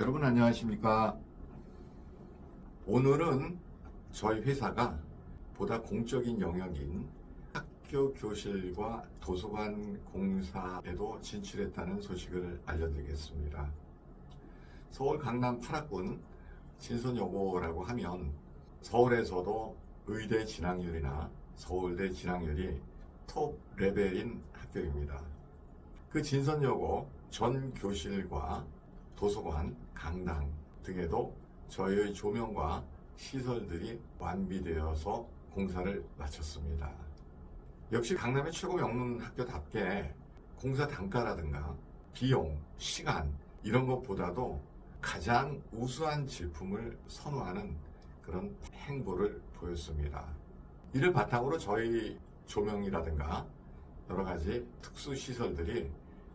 여러분 안녕하십니까? 오늘은 저희 회사가 보다 공적인 영역인 학교 교실과 도서관 공사에도 진출했다는 소식을 알려드리겠습니다. 서울 강남 8학군 진선여고라고 하면 서울에서도 의대 진학률이나 서울대 진학률이 톱 레벨인 학교입니다. 그 진선여고 전 교실과 도서관, 강당 등에도 저희의 조명과 시설들이 완비되어서 공사를 마쳤습니다. 역시 강남의 최고 명문 학교답게 공사 단가라든가 비용, 시간 이런 것보다도 가장 우수한 제품을 선호하는 그런 행보를 보였습니다. 이를 바탕으로 저희 조명이라든가 여러 가지 특수 시설들이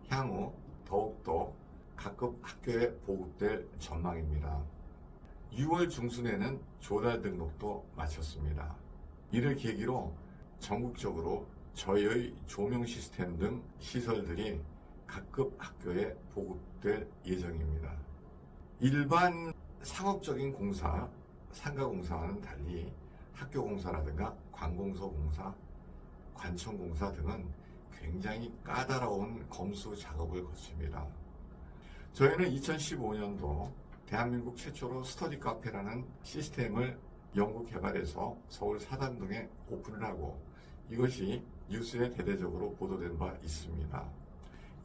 향후 더욱더 각급 학교에 보급될 전망입니다. 6월 중순에는 조달 등록도 마쳤습니다. 이를 계기로 전국적으로 저희의 조명 시스템 등 시설들이 각급 학교에 보급될 예정입니다. 일반 상업적인 공사, 상가 공사와는 달리 학교 공사라든가 관공서 공사, 관청 공사 등은 굉장히 까다로운 검수 작업을 거칩니다. 저희는 2015년도 대한민국 최초로 스터디 카페라는 시스템을 연구 개발해서 서울 사단동에 오픈을 하고 이것이 뉴스에 대대적으로 보도된 바 있습니다.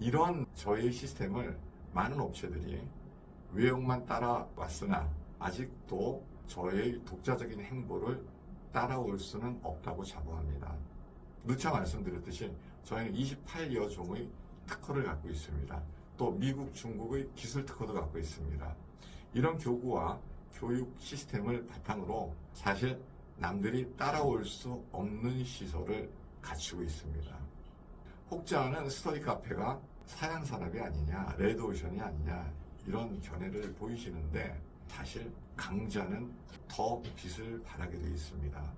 이런 저희 시스템을 많은 업체들이 외형만 따라왔으나 아직도 저의 독자적인 행보를 따라올 수는 없다고 자부합니다. 누차 말씀드렸듯이 저희는 28여 종의 특허를 갖고 있습니다. 또 미국, 중국의 기술 특허도 갖고 있습니다. 이런 교구와 교육 시스템을 바탕으로 사실 남들이 따라올 수 없는 시설을 갖추고 있습니다. 혹자는 스터디 카페가 사양 산업이 아니냐, 레드오션이 아니냐 이런 견해를 보이시는데 사실 강자는 더 빛을 발하게 되어 있습니다.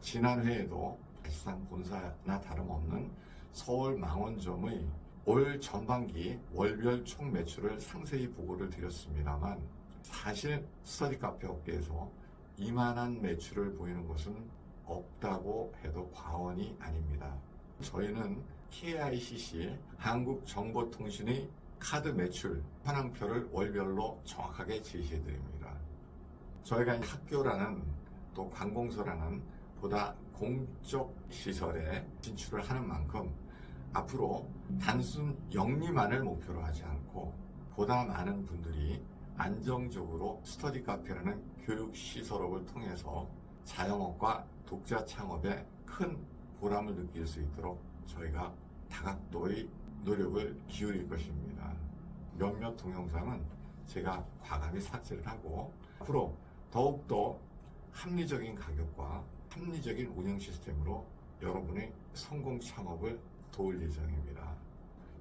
지난 회에도 사실상 본사나 다름없는 서울 망원점의 올 전반기 월별 총 매출을 상세히 보고를 드렸습니다만 사실 스터디 카페 업계에서 이만한 매출을 보이는 것은 없다고 해도 과언이 아닙니다. 저희는 KICC 한국정보통신의 카드 매출 현황표를 월별로 정확하게 제시해 드립니다. 저희가 학교라는 또 관공서라는 보다 공적 시설에 진출을 하는 만큼 앞으로 단순 영리만을 목표로 하지 않고 보다 많은 분들이 안정적으로 스터디 카페라는 교육 시설업을 통해서 자영업과 독자 창업에 큰 보람을 느낄 수 있도록 저희가 다각도의 노력을 기울일 것입니다. 몇몇 동영상은 제가 과감히 삭제를 하고 앞으로 더욱더 합리적인 가격과 합리적인 운영 시스템으로 여러분의 성공 창업을 도울 예정입니다.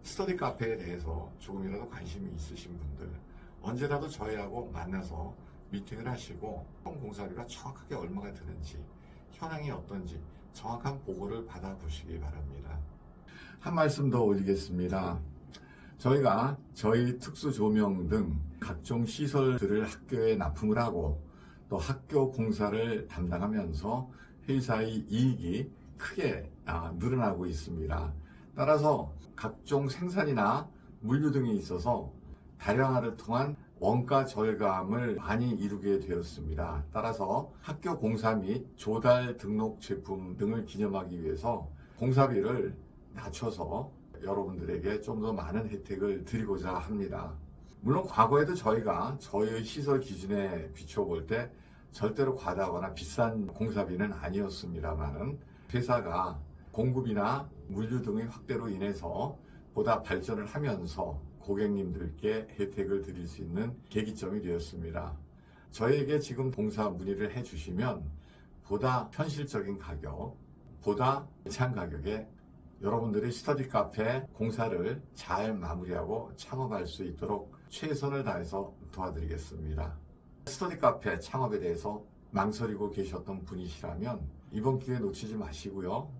스터디 카페에 대해서 조금이라도 관심이 있으신 분들 언제라도 저희하고 만나서 미팅을 하시고 공사비가 정확하게 얼마가 드는지 현황이 어떤지 정확한 보고를 받아보시기 바랍니다. 한 말씀 더 올리겠습니다. 저희가 저희 특수 조명 등 각종 시설들을 학교에 납품을 하고 또 학교 공사를 담당하면서 회사의 이익이 크게 아, 늘어나고 있습니다. 따라서 각종 생산이나 물류 등에 있어서 다량화를 통한 원가 절감을 많이 이루게 되었습니다. 따라서 학교 공사 및 조달 등록 제품 등을 기념하기 위해서 공사비를 낮춰서 여러분들에게 좀 더 많은 혜택을 드리고자 합니다. 물론 과거에도 저희가 저희의 시설 기준에 비춰볼 때 절대로 과다하거나 비싼 공사비는 아니었습니다만은 회사가 공급이나 물류 등의 확대로 인해서 보다 발전을 하면서 고객님들께 혜택을 드릴 수 있는 계기점이 되었습니다. 저희에게 지금 공사 문의를 해주시면 보다 현실적인 가격, 보다 괜찮은 가격에 여러분들이 스터디 카페 공사를 잘 마무리하고 창업할 수 있도록 최선을 다해서 도와드리겠습니다. 스터디 카페 창업에 대해서 망설이고 계셨던 분이시라면 이번 기회 놓치지 마시고요.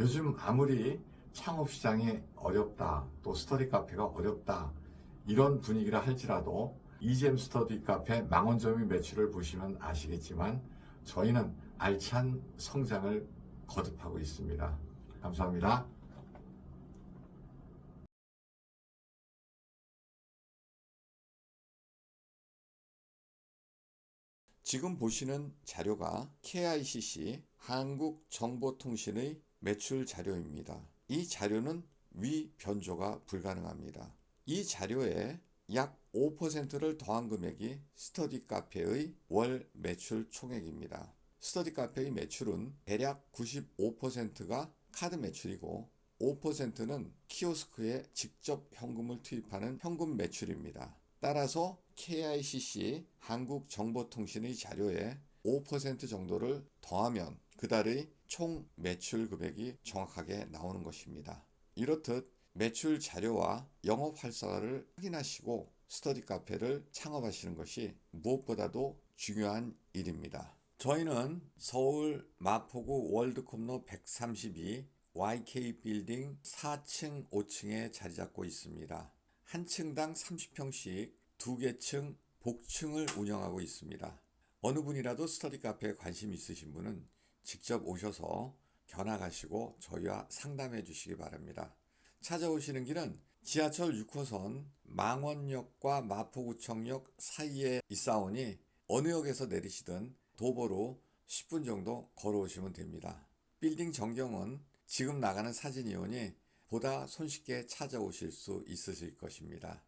요즘 아무리 창업 시장이 어렵다, 또 스터디 카페가 어렵다, 이런 분위기라 할지라도 이잼 스터디 카페 망원점이 매출을 보시면 아시겠지만 저희는 알찬 성장을 거듭하고 있습니다. 감사합니다. 지금 보시는 자료가 KICC 한국정보통신의 매출 자료입니다. 이 자료는 위 변조가 불가능합니다. 이 자료에 약 5%를 더한 금액이 스터디 카페의 월 매출 총액입니다. 스터디 카페의 매출은 대략 95%가 카드 매출이고 5%는 키오스크에 직접 현금을 투입하는 현금 매출입니다. 따라서 KICC 한국정보통신의 자료에 5% 정도를 더하면 그달의 총 매출 금액이 정확하게 나오는 것입니다. 이렇듯 매출 자료와 영업 활성화를 확인하시고 스터디 카페를 창업하시는 것이 무엇보다도 중요한 일입니다. 저희는 서울 마포구 월드컵로 132 YK 빌딩 4층, 5층에 자리 잡고 있습니다. 한 층당 30평씩 두 개 층 복층을 운영하고 있습니다. 어느 분이라도 스터디 카페에 관심 있으신 분은 직접 오셔서 견학하시고 저희와 상담해 주시기 바랍니다. 찾아오시는 길은 지하철 6호선 망원역과 마포구청역 사이에 있사오니 어느 역에서 내리시든 도보로 10분 정도 걸어오시면 됩니다. 빌딩 전경은 지금 나가는 사진이 오니 보다 손쉽게 찾아오실 수 있으실 것입니다.